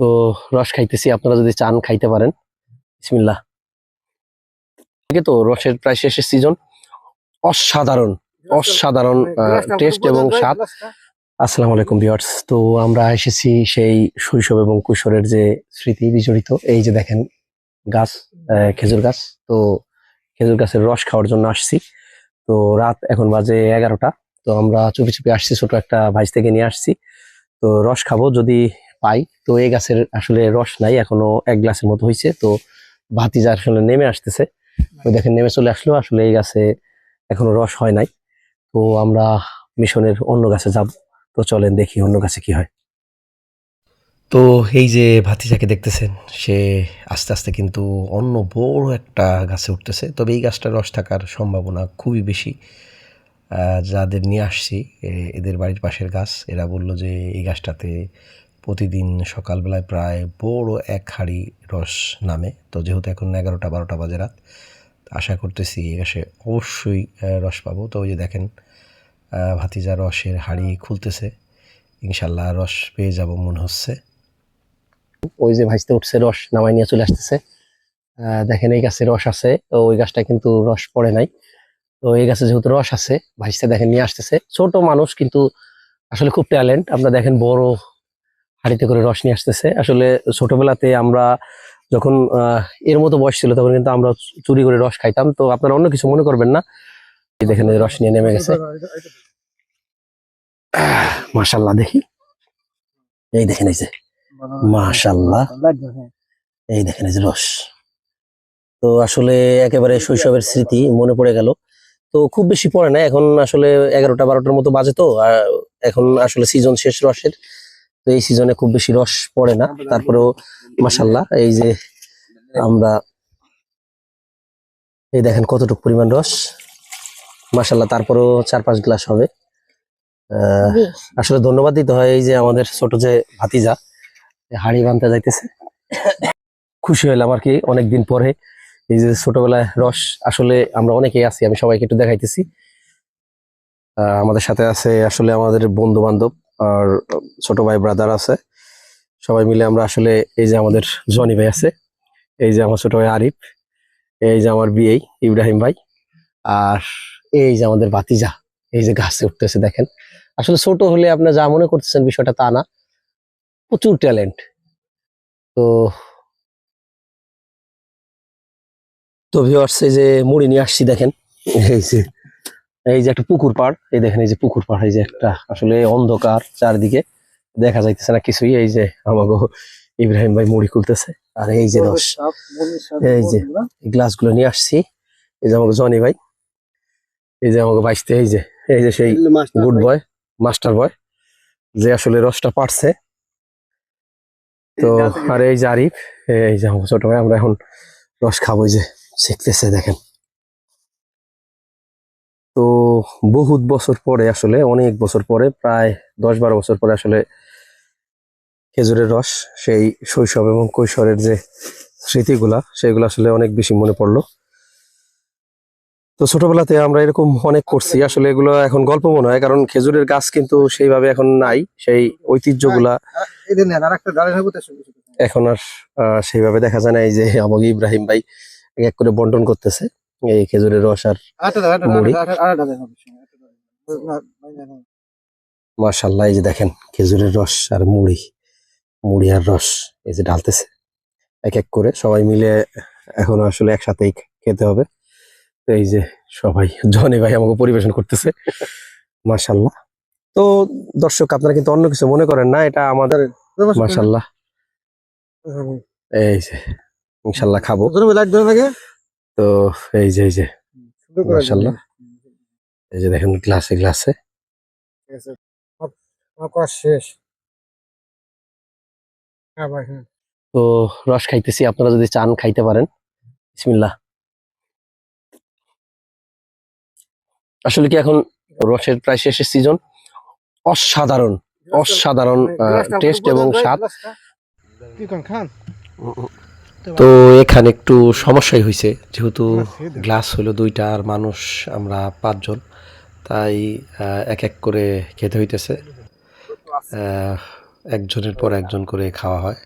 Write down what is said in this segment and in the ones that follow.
তো রস খাইতেছি, আপনারা যদি চান খাইতে পারেন। বিসমিল্লাহ। ঠিক তো রসের প্রায় শেষের সিজন অসাধারণ অসাধারণ টেস্ট এবং স্বাদ। আসসালামু আলাইকুম ভিউয়ার্স তো আমরা এসেছি সেই শৈশব এবং কৈশোরের যে স্মৃতি বিজড়িত, এই যে দেখেন গাছ খেজুর গাছ। তো খেজুর গাছের রস খাওয়ার জন্য আসছি। তো রাত এখন বাজে এগারোটা। তো আমরা চুপি চুপি আসছি, ছোট একটা ভাইস থেকে নিয়ে আসছি। তো রস খাব, যদি পাই। তো এই গাছের আসলে রস নাই, এখনও এক গ্লাসের মতো হয়েছে তো ভাতিজা আসলে নেমে আসতেছে। ওই দেখেন, নেমে চলে আসলো। আসলে এই গাছে এখনও রস হয় নাই। তো আমরা মিশনের অন্য গাছে যাব। তো চলেন দেখি অন্য গাছে কি হয়। তো এই যে ভাতিজাকে দেখতেছেন, সে আস্তে আস্তে কিন্তু অন্য বড় একটা গাছে উঠতেছে। তবে এই গাছটার রস থাকার সম্ভাবনা খুবই বেশি। যাদের নিয়ে আসছি এদের বাড়ির পাশের গাছ, এরা বলল যে এই গাছটাতে প্রতিদিন সকালবেলায় প্রায় বড় এক হাঁড়ি রস নামে। তো যেহেতু এখন এগারোটা, বারোটা বাজে রাত, আশা করতেছি গাছে অবশ্যই রস পাবো। তো ওই যে দেখেন ভাতিজা রসের হাঁড়ি খুলতেছে। ইনশাল্লাহ রস পেয়ে যাব মনে হচ্ছে। ওই যে ভাইসতে উঠছে, রস নামাই নিয়ে চলে আসতেছে। দেখেন এই গাছে রস আছে, তো ওই গাছটা কিন্তু রস পড়ে নাই। তো এই গাছে যেহেতু রস আছে, ভাইসতে দেখেন নিয়ে আসতেছে। ছোট মানুষ কিন্তু আসলে খুব ট্যালেন্ট। আমরা দেখেন বড় হাঁড়িতে করে রস নিয়ে আসতেছে। আসলে ছোটবেলাতে আমরা যখন এর মতো বয়স ছিল তখন কিন্তু আমরা চুরি করে রস খাইতাম। তো আপনারা অন্য কিছু মনে করবেন না। দেখেন রস নিয়ে নেমে গেছে। মাশাল্লাহ দেখি। এই দেখেন এই যে। মাশাআল্লাহ। এই দেখেন এই যে রস। তো আসলে একেবারে শৈশবের স্মৃতি মনে পড়ে গেল। তো খুব বেশি পড়ে না এখন আসলে এগারোটা বারোটার মতো বাজে তো। আর এখন আসলে সিজন শেষ রসের। তো এই সিজনে খুব বেশি রস পড়ে না। তারপরেও মাসাল্লাহ এই যে আমরা এই দেখেন কতটুকু পরিমাণ রস। মাসাল্লাহ তারপরেও চার পাঁচ গ্লাস হবে। আসলে ধন্যবাদ দিতে হয় এই যে আমাদের ছোট যে ভাতিজা হাড়ি বানতে যাইতেছে। খুশি হইলাম আর কি অনেকদিন পরে। এই যে ছোটবেলায় রস আসলে আমরা অনেকেই আছি আমি সবাইকে একটু দেখাইতেছি। আহ, আমাদের সাথে আছে আসলে আমাদের বন্ধু বান্ধব আর ছোট ভাই ব্রাদার আছে। সবাই মিলে আমরা আসলে এই যে আমাদের জনি ভাই আছে, এই যে আমার ছোট ভাই আরিফ, এই যে আমার বিয়ে ইব্রাহিম ভাই, আর এই যে আমাদের বাতিজা এই যে গাছে উঠতেছে দেখেন। আসলে ছোট হলে আপনি যা মনে করতেছেন বিষয়টা তা না, প্রচুর ট্যালেন্ট তো তো ভিউয়ার্স এই যে মুড়ি নিয়ে আসছি দেখেন। এই যে এই যে একটা পুকুর পাড় এই দেখেন এই যে পুকুর পাড় এই যে একটা আসলে অন্ধকার চারদিকে দেখা যাইতেছে না কিছুই এই যে আমাকে ইব্রাহিম ভাই মুড়ি খুলতেছে আর এই যে রস এই যে গ্লাসগুলো নিয়ে আসছি এই যে আমাকে জনি ভাই এই যে আমাকে বাইসতে এই যে এই যে সেই গুড বয় মাস্টার বয় যে আসলে রসটা পারছে তো আর এই যে আরিফ এই যে আমার ছোট ভাই আমরা এখন রস খাব যে শিখতেছে দেখেন তো বহুত বছর পরে আসলে, অনেক বছর পরে, প্রায় দশ বারো বছর পরে আসলে খেজুরের রস, সেই শৈশব এবং কৈশোরের যে স্মৃতিগুলা, সেগুলো আসলে অনেক বেশি মনে পড়ল। তো ছোটবেলাতে আমরা এরকম অনেক করছি। আসলে এগুলো এখন গল্প মনে হয়, কারণ খেজুরের গাছ কিন্তু সেইভাবে এখন নাই। সেই ঐতিহ্যগুলা এখন আর সেইভাবে দেখা যায় না এই যে আমাকে ইব্রাহিম ভাই এক করে বন্টন করতেছে। এই খেজুরের রস আর মুড়ি। মার্শাল্লাহ এই যে দেখেন খেজুরের রস আর মুড়ি মুড়ি আর রস এই যে ঢালতেছে এক এক করে সবাই মিলে এখন আসলে একসাথেই খেতে হবে। তো এই যে সবাই জনি ভাই আমাকে পরিবেশন করতেছে মার্শাল্লাহ তো দর্শক আপনারা কিন্তু অন্য কিছু মনে করেন না এটা আমাদের মার্শাল্লাহ এই যে ইনশাল্লাহ খাব। তো এই যে এই যে মাশাআল্লাহ। এই যে দেখেন গ্লাসে গ্লাসে হ্যাঁ হ্যাঁ। তো রস খাইতেছি আপনারা যদি চান খাইতে পারেন। বিসমিল্লাহ। আসলে কি এখন রসের প্রায় শেষের সিজন অসাধারণ অসাধারণ টেস্ট এবং স্বাদ। কি খান? তো এখানে একটু সমস্যাই হয়েছে যেহেতু গ্লাস হলো দুইটা আর মানুষ আমরা পাঁচজন। তাই এক এক করে খেতে হইতেছে। একজনের পর একজন করে খাওয়া হয়।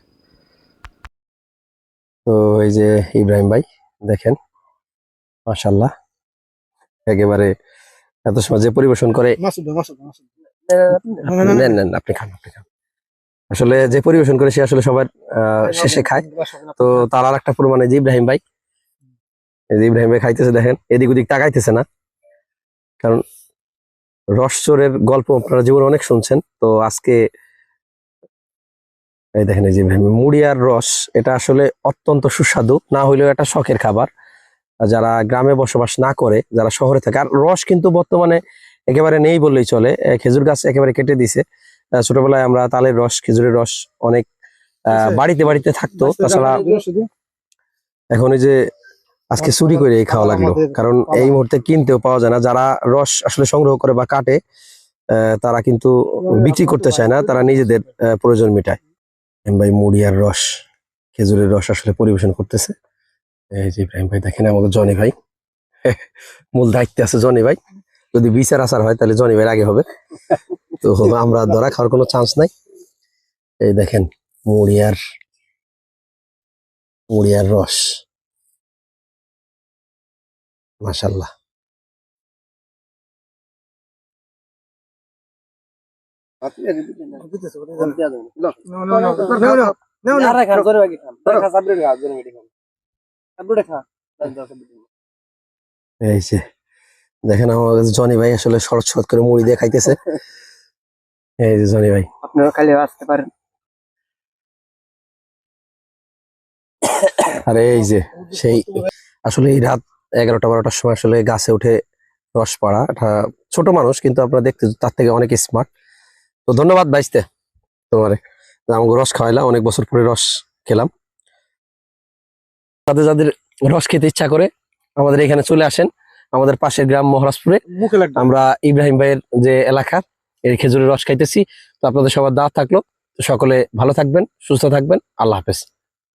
তো এই যে ইব্রাহিম ভাই দেখেন মাশাল্লাহ একেবারে এত সময় যে পরিবেশন করে। নেন নেন আপনি খান আপনি খান। আসলে যে পরিবেশন করে সে আসলে সবার শেষে খায়। তো তার আর একটা প্রমাণ যে ইব্রাহিম ভাই। ইব্রাহিম ভাই খাইতেছে দেখেন এদিক ওদিক তাকাইতেছে না। কারণ রসচোরের গল্প আপনারা জীবনে অনেক শুনছেন। তো আজকে এই দেখেন এই যে ইব্রাহিম ভাই, মুড়ি আর রস এটা আসলে অত্যন্ত সুস্বাদু। না হইলেও এটা শখের খাবার। যারা গ্রামে বসবাস না করে যারা শহরে থাকে আর রস কিন্তু বর্তমানে একেবারে নেই বললেই চলে। খেজুর গাছ একেবারে কেটে দিছে। ছোটবেলায় আমরা তালের রস খেজুরের রস অনেক আচ্ছা। বাড়িতে বাড়িতে থাকতো। তাছাড়া এখন এই যে আজকে চুরি করে খাওয়া লাগল। কারণ এই মুহূর্তে কিনতেও পাওয়া যায় না। যারা রস আসলে সংগ্রহ করে বা কাটে তারা কিন্তু বিক্রি করতে চায় না। তারা নিজেদের প্রয়োজন মেটায়। ভাই মুড়ি আর রস খেজুরের রস আসলে পরিবেশন করতেছে। এই যে ইব্রাহিম ভাই দেখেন আমাদের জনি ভাই। মূল দায়িত্বে আছে জনি ভাই। যদি বিচার আচার হয় তাহলে জনি ভাইয়ের আগে হবে। তো আমরা ধরা খাওয়ার কোনো চান্স নাই। এই দেখেন মুড়ি আর মুড়ি আর রস যে, দেখেন আমার জনি ভাই আসলে শরৎ শরৎ করে মুড়ি দিয়ে খাইতেছে। এই যে জনি ভাই। আপনারা খালি আসতে পারেন। আর এই যে সেই আসলে এই রাত এগারোটা বারোটার সময় আসলে গাছে উঠে রস পাড়া। এটা ছোট মানুষ কিন্তু আপনারা দেখতে তার থেকে অনেক স্মার্ট তো ধন্যবাদ বাইসতে তোমারে। আমাকে রস খাওয়াইলা অনেক বছর পরে রস খেলাম। তাদের যাদের রস খেতে ইচ্ছা করে আমাদের এখানে চলে আসেন। আমাদের পাশের গ্রাম মহারাজপুরে। আমরা ইব্রাহিম ভাইয়ের যে এলাকা এই খেজুরের রস খাইতেছি। তো আপনাদের সবার দাঁত থাকল। সকলে ভালো থাকবেন, সুস্থ থাকবেন। আল্লাহ হাফেজ।